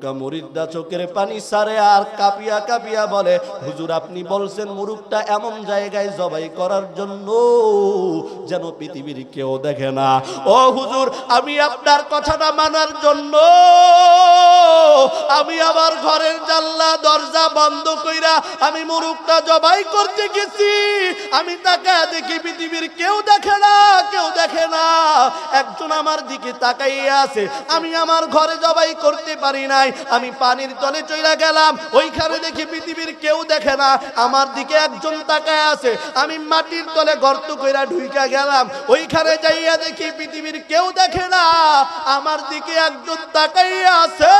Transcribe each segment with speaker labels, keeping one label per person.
Speaker 1: মুরুক্কা মুরিদ্দা চোখের পানি সারে আর কাপিয়া কাপিয়া বলে, হুজুর, আপনি বলছেন মুরুকটা এমন জায়গায় জবাই করার জন্য যেন পৃথিবীর কেউ দেখে না। ও হুজুর, আমি আপনার কথাটা মানার জন্য, আমি আমার ঘরের জানলা, দরজা বন্ধ কইরা আমি মুরুকটা জবাই করতে গেছি। আমি তাকে দেখি পৃথিবীর কেউ দেখে না। দেখে না। একজন আমার দিকে তাকাইয়া আছে। আমি আমার ঘরে জবাই করতে পারি নাই। আমি পানির তলে চইলা গেলাম। ওইখানে দেখি পৃথিবীর কেউ দেখে না। আমার দিকে একজন তাকায় আছে। আমি মাটির তলে গর্ত কইরা ঢুইকা গেলাম। ওইখানে যাইয়া দেখি পৃথিবীর কেউ দেখে না। আমার দিকে একজন তাকাইয়া আছে।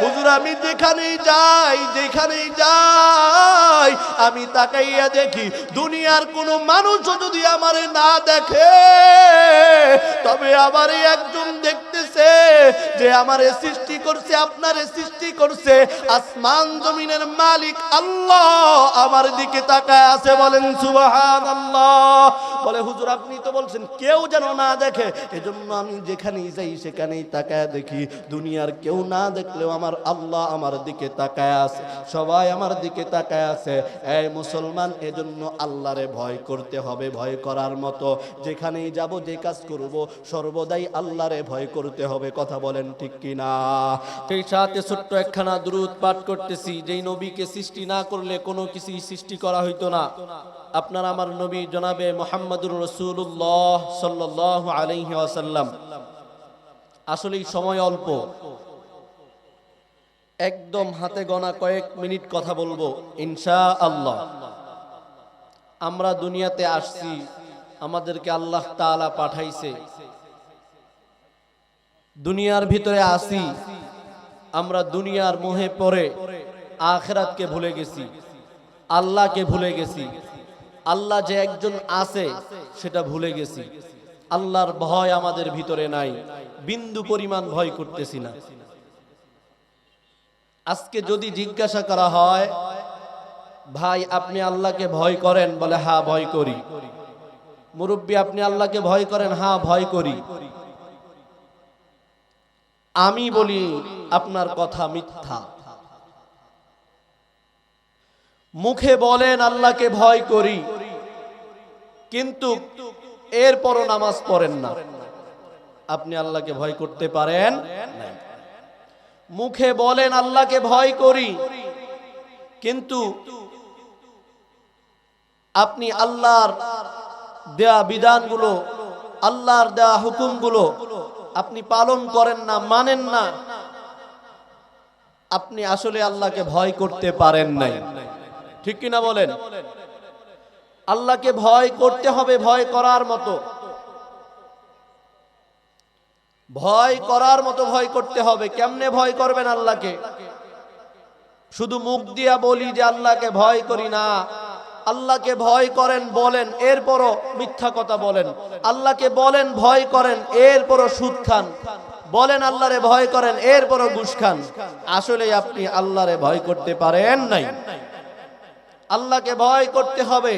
Speaker 1: হুজুর, আমি যেখানেই যাই যেখানেই যাই, আমি তাকাইয়া দেখি, দুনিয়ার কোনো মানুষও যদি আমারে না দেখে তবে আমারে একজন দেখতেছে যে আমারে সৃষ্টি করছে, আপনারে সৃষ্টি করছে। আসমান জমিনের মালিক আল্লাহ। আমার দিকে তাকায় আছে, বলেন সুবাহান আল্লাহ বলে, হুজুর, আপনি তো বলছেন, কেউ যেন না দেখে। এজন্য আমি যেখানেই যাই, সেখানেই তাকায় দেখি। দুনিয়ার কেউ না দেখলেও আমার আল্লাহ আমার দিকে তাকায় আছে। সবাই আমার দিকে তাকায় আছে। এই মুসলমান, এজন্য আল্লাহরে ভয় করতে হবে, ভয় করার মতো। যেখানেই যাব, যে কাজ করব, সর্বদাই আল্লাহরে ভয় করতে হবে, কথা বলেন ঠিক কিনা?
Speaker 2: সেই সাথে ছোট্ট একখানা দুরুদ পাঠ করতেছি, যেই নবীকে সৃষ্টি না করলে কোনো কিছুই সৃষ্টি করা হইতো না। আপনার আমার নবী জনাবে মোহাম্মদুর রসুল্লাহ সাল্লাহ আলহি আসাল্লাম আসলে সময় অল্প। একদম হাতে গণা কয়েক মিনিট কথা বলব ইনশা আল্লাহ আমরা দুনিয়াতে আসছি আমাদেরকে আল্লাহ তাআলা পাঠাইছে। দুনিয়ার ভিতরে আসি, আমরা দুনিয়ার মোহে পড়ে আখেরাতকে ভুলে গেছি, আল্লাহকে ভুলে গেছি। আল্লাহ যে একজন আছে, সেটা ভুলে গেছি। আল্লাহর ভয় আমাদের ভিতরে নাই, বিন্দু পরিমাণ ভয় করতেছি না। আজকে যদি জিজ্ঞাসা করা হয়, ভাই, আপনি আল্লাহকে ভয় করেন? বলে হ্যাঁ ভয় করি। মুরব্বী, আপনি আল্লাহকে ভয় করেন হ্যাঁ ভয় করি। আমি বলি, আপনার কথা মিথ্যা। মুখে বলেন, আল্লাহকে ভয় করি। কিন্তু এরপরও নামাজ পড়েন না। আপনি আল্লাহকে ভয় করতে পারেন মুখে বলেন, আল্লাহকে ভয় করি। কিন্তু আপনি আল্লাহর দেয়া বিধানগুলো, আল্লাহর দেয়া হুকুমগুলো আপনি পালন করেন না, মানেন না। আপনি আসলে আল্লাহকে ভয় করতে পারেন নাই। ঠিক কিনা বলেন? আল্লাহকে ভয় করতে হবে ভয় করার মতো। ভয় করার মতো ভয় করতে হবে। কেমনে ভয় করবেন আল্লাহকে? শুধু মুখ দিয়া বলি যে আল্লাহকে ভয় করি না। আল্লাহকে ভয় করেন, বলেন, এরপরও মিথ্যা কথা বলেন। আল্লাহকে বলেন, ভয় করেন, এরপরও সুদ খান। বলেন, আল্লাহরে ভয় করেন, এরপরও ঘুষ খান। আসলে আপনি আল্লাহরে ভয় করতে পারেন নাই। আল্লাহকে ভয় করতে হবে,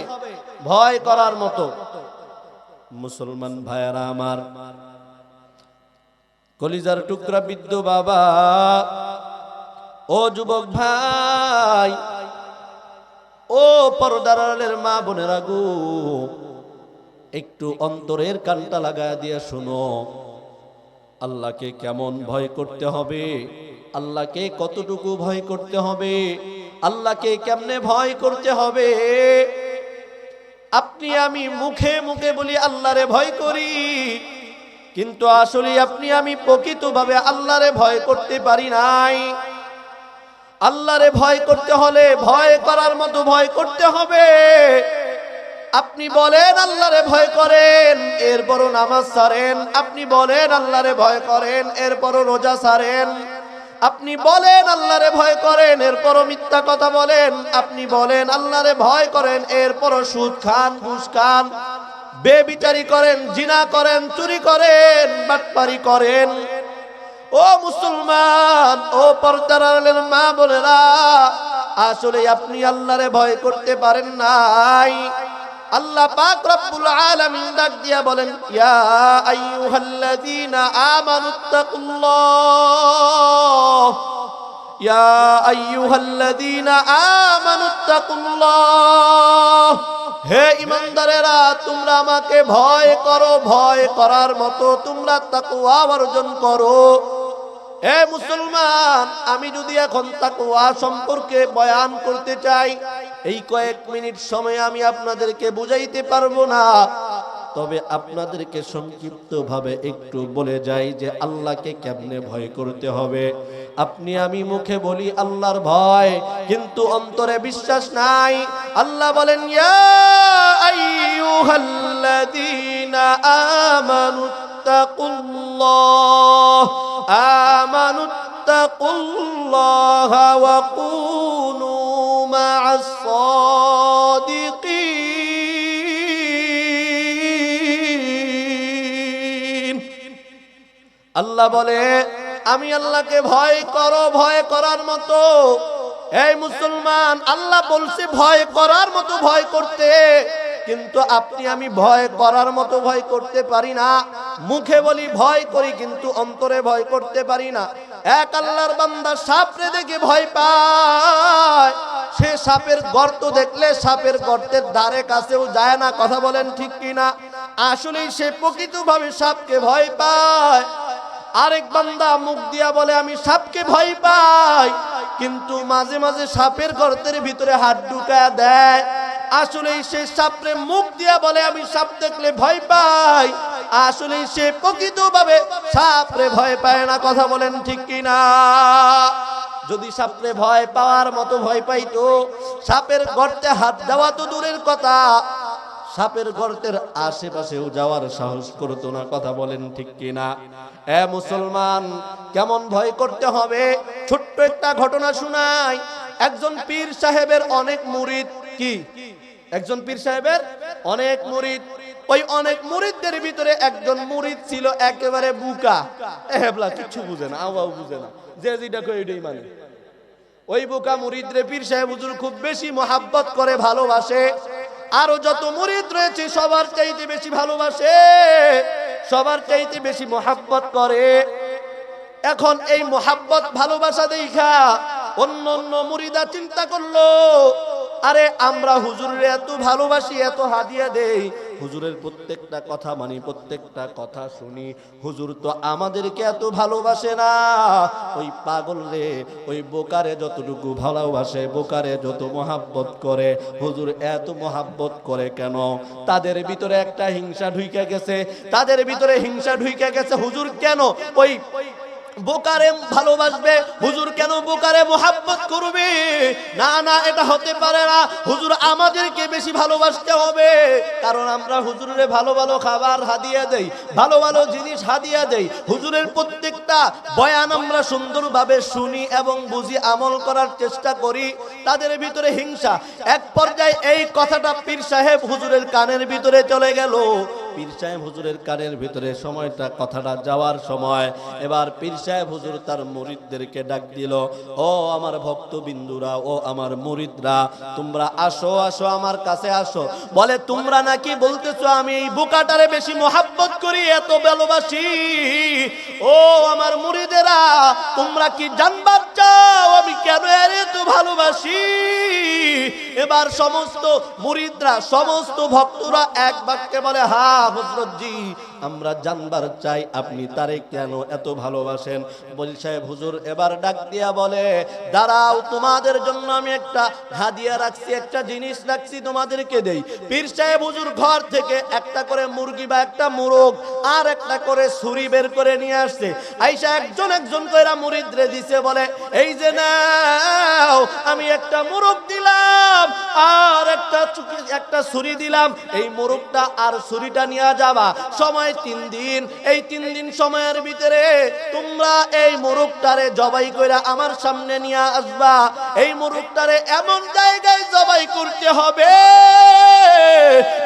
Speaker 2: ভয় করার মতো। মুসলমান ভাইয়ারা আমার, কলিজার টুকরা বিদ্য বাবা, ও যুবক ভাই ও পরদারের মা বোনেরা গো, একটু অন্তরের কানটা লাগা দিয়ে শুনো। আল্লাহকে কেমন ভয় করতে হবে? আল্লাহকে কতটুকু ভয় করতে হবে? আল্লাহকে কেমনে ভয় করতে হবে? আপনি আমি মুখে মুখে বলি আল্লাহরে ভয় করি, কিন্তু আসলে আপনি আমি প্রকৃতভাবে আল্লাহরে ভয় করতে পারি নাই। আল্লাহরে ভয় করতে হলে ভয় করার মতো ভয় করতে হবে। আপনি বলেন, আল্লাহরে ভয় করেন, এরপরও নামাজ সারেন আপনি বলেন, আল্লাহরে ভয় করেন, এরপরও রোজা সারেন আপনি বলেন, আল্লাহরে ভয় করেন, এরপরও মিথ্যা কথা বলেন। আপনি বলেন, আল্লাহরে ভয় করেন, এরপরও সুদ খান, ঘুষ খান, বেবিচারি করেন, জিনা করেন, চুরি করেন, বাটপারি করেন। ও মুসলমান, ও পর্দার আড়ালের মা বোনেরা, আসলে আপনি আল্লাহরে ভয় করতে পারেন নাই। আল্লাহ পাক রব্বুল আলামিন ডাক দিয়া বলেন, ইয়া আইয়ুহাল্লাযীনা আমানুত্তাকুল্লাহ ইয়া আইয়ুহাল্লাযীনা আমানুত্তাকুল্লাহ হে ইমানদারেরা, তোমরা আমাকে ভয় করো, ভয় করার মতো তোমরা তাকওয়া অর্জন করো। এ মুসলমান, আমি যদি এখন তাকওয়া সম্পর্কে বয়ান করতে চাই, এই কয়েক মিনিট সময় আমি আপনাদেরকে বুঝাইতে পারব না। তবে আপনাদেরকে সংক্ষিপ্ত ভাবে একটু বলে যাই যে আল্লাহকে কেমনে ভয় করতে হবে। আপনি আমি মুখে বলি আল্লাহর ভয়, কিন্তু অন্তরে বিশ্বাস নাই। আল্লাহ বলেন, ইয়া আইয়ুহাল্লাযীনা আমানুত্তাকুল্লাহ আমানুত্তাকুল্লাহ ওয়া কুনু মা'আস সাদিকিন আল্লাহ বলে, আমি আল্লাহকে ভয় করো, ভয় করার মতো। এই মুসলমান, আল্লাহ বলছে ভয় করার মতো ভয় করতে, কিন্তু আপনি আমি ভয় করার মতো ভয় করতে পারি না। মুখে বলি ভয় করি, কিন্তু অন্তরে ভয় করতে পারি না। এক আল্লাহর বান্দা সাপরে দেখে ভয় পায়। সে সাপের গর্ত দেখলে সাপের গর্তের দ্বারে কাছেও যায় না, কথা বলেন ঠিক কিনা? আসলেই সে প্রকৃতভাবে সাপকে ভয় পায়। আরেক বান্দা মুখ দিয়া বলে, আমি সাপকে ভয় পাই। কিন্তু মাঝে মাঝে সাপের গর্তের ভিতরে হাত ঢুকা দেয়। আসলে সে সাপরে মুখ দিয়া বলে, আমি সাপ দেখলে ভয় পাই। আসলে সে প্রকৃতভাবে সাপরে ভয় পায় না, কথা বলেন ঠিক কিনা? যদি সাপরে ভয় পাওয়ার মতো ভয় পাইতো, সাপের গর্তে হাত দেওয়া তো দূরের কথা, সাপের গর্তের আশেপাশেও যাওয়ার সাহস করতো না, কথা বলেন ঠিক কিনা? এ মুসলমান, কেমন ভয় করতে হবে? ছোট্ট একটা ঘটনা শোনাই। একজন পীর সাহেবের অনেক মুরিদ কি? একজন পীর সাহেবের অনেক মুরিদ। ওই অনেক মুরিদদের ভিতরে একজন মুরিদ ছিল একেবারে বুকা। এহেবলা কিছু বুঝে না, আওয়াও বুঝে না। যে যেটা কই এটাই মানে। ওই বোকা মুরিদরে পীর সাহেব হুজুর খুব বেশি মোহাব্বত করে, ভালোবাসে। আরও যত মুরিদ রয়েছে, সবার চাইতে বেশি ভালোবাসে, সবার চাইতে বেশি মোহাব্বত করে। এখন এই মোহাব্বত, ভালোবাসা দেখা অন্য অন্য মুরিদা চিন্তা করল, আরে আমরা হুজুরের এত ভালোবাসি, এত হাদিয়া দেই হুজুরের প্রত্যেকটা কথা মানি প্রত্যেকটা কথা শুনি। হুজুর তো আমাদেরকে এত ভালোবাসে না। ওই পাগল রে, ওই বোকারে যতটুকু ভালোবাসে, বোকারে যত মোহাব্বত করে। হুজুর এত মোহাব্বত করে কেন? তাদের ভিতরে একটা হিংসা ঢুইকে গেছে। তাদের ভিতরে হিংসা ঢুইকে গেছে হুজুর কেন? ওই বোকারে ভালোবাসবে। হুজুর কেন বোকারে মোহাব্বত করবে? না না, এটা হতে পারে না। হুজুর, আমাদেরকে বেশি ভালোবাসতে হবে। কারণ আমরা হুজুরের ভালো ভালো খাবার হাদিয়া দেই, ভালো ভালো জিনিস হাদিয়া দেই। হুজুরের প্রত্যেকটা বয়ান আমরা সুন্দরভাবে শুনি এবং বুঝি, আমল করার চেষ্টা করি। তাদের ভিতরে হিংসা। এক পর্যায়ে এই কথাটা পীর সাহেব হুজুরের কানের ভিতরে চলে গেল। পীর সাহেব হুজুরের কানের ভিতরে সময়টা, কথাটা যাওয়ার সময় এবার পীর সাহেব হুজুর তার মুরিদদেরকে ডাক দিল, ও আমার ভক্তবিন্দুরা, ও আমার মুরিদরা, তোমরা আসো আসো, আমার কাছে আসো। বলে, তোমরা নাকি বলতেছো আমি এই বুকাটারে বেশি মোহাব্বত করি, এত ভালোবাসি? ও আমার মুরিদেরা, তোমরা কি জানবার চাও? আমি কেন এর এত ভালোবাসি? এবার সমস্ত মুরিদরা, সমস্ত ভক্তরা এক বাক্যে বলে, হা হজরতজি আমরা জানবার চাই আপনি তারে কেন এত ভালোবাসেন? বলছে, হুজুর, এবার ডাক দিয়া বলে, দাঁড়াও, তোমাদের জন্য আমি একটা হাদিয়া রাখছি, একটা জিনিস রাখছি, তোমাদেরকে দেই। পীর সাহেব হুজুর ঘর থেকে একটা করে মুরগি বা একটা মুরগ আর একটা করে ছুরি বের করে নিয়ে আসছে। আইসা একজন একজন কইরা মুরিদরে দিছে, বলে, এই যে নাও, আমি একটা মুরগ দিলাম, আর একটা ছুরি দিলাম, এই মোরগটা আর ছুরিটা নিয়ে যাবা। সময় তিন দিন, এই তিন দিন সময়ের ভিতরে তোমরা এই মোরগটারে জবাই কইরা আমার সামনে নিয়ে আসবা। এই মোরগটারে এমন জায়গায় জবাই করতে হবে।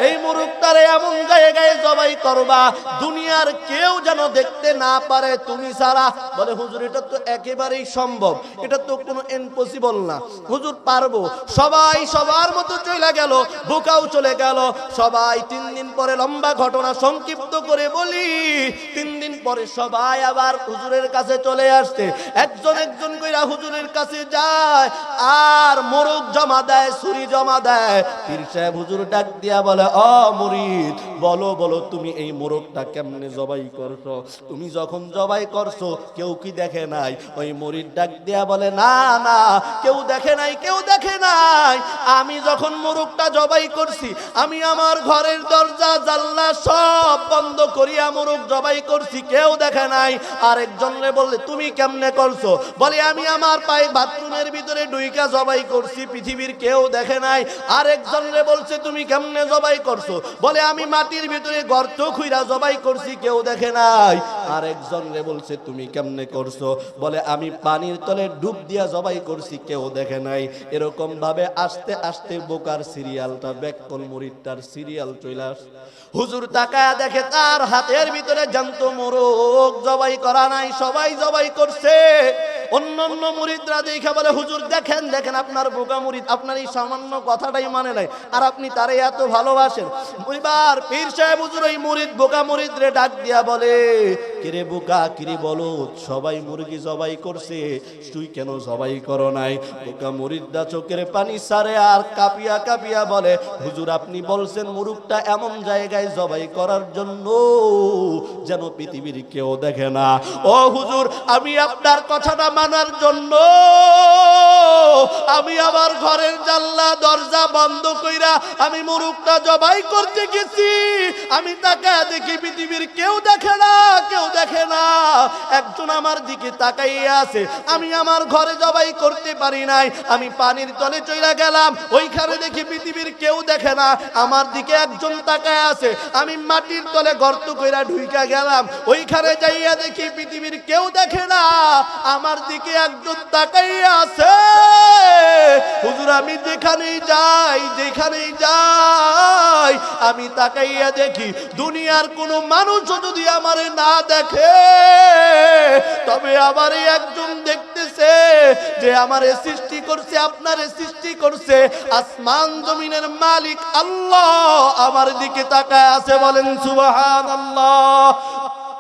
Speaker 2: এই মোরগটারে এমন জায়গায় জবাই করবা, দুনিয়ার কেউ যেন দেখতে না পারে তুমি ছাড়া বলে, হুজুর, এটা তো একেবারেই সম্ভব। এটা তো কোনো ইম্পসিবল না। হুজুর, পারব। সবাই সবার মতো চলে গেল, বোকাও চলে গেল। সবাই তিন দিন পরে লম্বা ঘটনা সংক্ষিপ্ত করে বলি। তিন দিন পরে সবাই আবার হুজুরের কাছে চলে আসছে। একজন একজন কইরা হুজুরের কাছে যায়, আর মোরগ জমা দেয়, ছুরি জমা দেয়। পীর সাহেব, হুজুর ডাক দিয়া বলে, অ মুরিদ, বলো বলো, তুমি এই মোরগটা কেমনে জবাই করছ? তুমি যখন জবাই করছ, কেউ কি দেখে নাই? ওই মুরিদ ডাক দিয়া বলে, না না, কেউ দেখে নাই, কেউ দেখে নাই। আমি যখন মোরগটা জবাই করছি, আমি আমার ঘরের দরজা, জানলা সব বন্ধ করিয়া মোরগ জবাই করছি, কেউ দেখে নাই। আরেকজন রে বললে, তুমি কেমনে করছ? বলে, আমি আমার পায়ে বাথরুমের ভিতরে ডুইকা জবাই করছি, পৃথিবীর কেউ দেখে নাই। আরেকজন রে বলছে, তুমি কেমনে জবাই করছ? বলে, আমি মাটির ভিতরে গর্ত খুইরা জবাই করছি, কেউ দেখে নাই। আরেকজন রে বলছে, তুমি কেমনে করছ? বলে, আমি পানির তলে ডুব দিয়া জবাই করছি, কেউ দেখে নাই। এরকম ভাবে আস্তে আস্তে বোকার সিরিয়ালটা ব্যাককল মুরিদটার সিরিয়াল চলে আস হুজুর তাকায় দেখে, তার হাতের ভিতরে জান্ত মোরগ জবাই করা নাই, সবাই জবাই করছে। অন্য অন্য মুরিদরা দেখে বলে, হুজুর, দেখেন দেখেন, আপনার বোকা মুরিদ, আপনার এই সামান্য কথাটাই মানে নাই। আর আপনি তারে এত ভালোবাসেন। এবার পীর সাহেব, হুজুর, ওই মুরিদ, বোকা মুরিদ রে ডাক দিয়া বলে কিরে বোকা, কিরে বলো সবাই মুরগি জবাই করছে। তুই কেন জবাই করো নাই? বোকা চোখের পানি সারে আর কাপিয়া কাপিয়া বলে, হুজুর, আপনি বলছেন মুরুগটা এমন জায়গায় জবাই করার জন্য যেন পৃথিবীর কেউ দেখে না। ও হুজুর, আমি আপনার কথাটা মানার জন্য আমি আমার ঘরের জানলা, দরজা বন্ধ কইরা আমি মুরুগটা জবাই করতে গেছি। আমি তাকে দেখি পৃথিবীর কেউ না কেউ দেখে না একজন আমার দিকে তাকাইয়া আছে। আমি আমার ঘরে জবাই করতে পারি নাই। আমি পানির তলে চইলা গেলাম। ওইখানে দেখি পৃথিবীর কেউ দেখে না। আমার দিকে একজন তাকায় আছে। আমি মাটির তলে গর্ত কইরা ঢুইকা গেলাম। ওইখানে যাইয়া দেখি পৃথিবীর কেউ দেখে না। আমার দিকে একজন তাকাইয়া আছে। হুজুর, আমি যেখানেই যাই যেখানেই যাই, আমি তাকাইয়া দেখি, দুনিয়ার কোনো মানুষও যদি আমারে না দেখে। তবে আমার একজন দেখতেছে যে আমারে সৃষ্টি করছে, আপনার সৃষ্টি করছে। আসমান জমিনের মালিক আল্লাহ। আমার দিকে তাকায় আছে, বলেন, সুবহানাল্লাহ।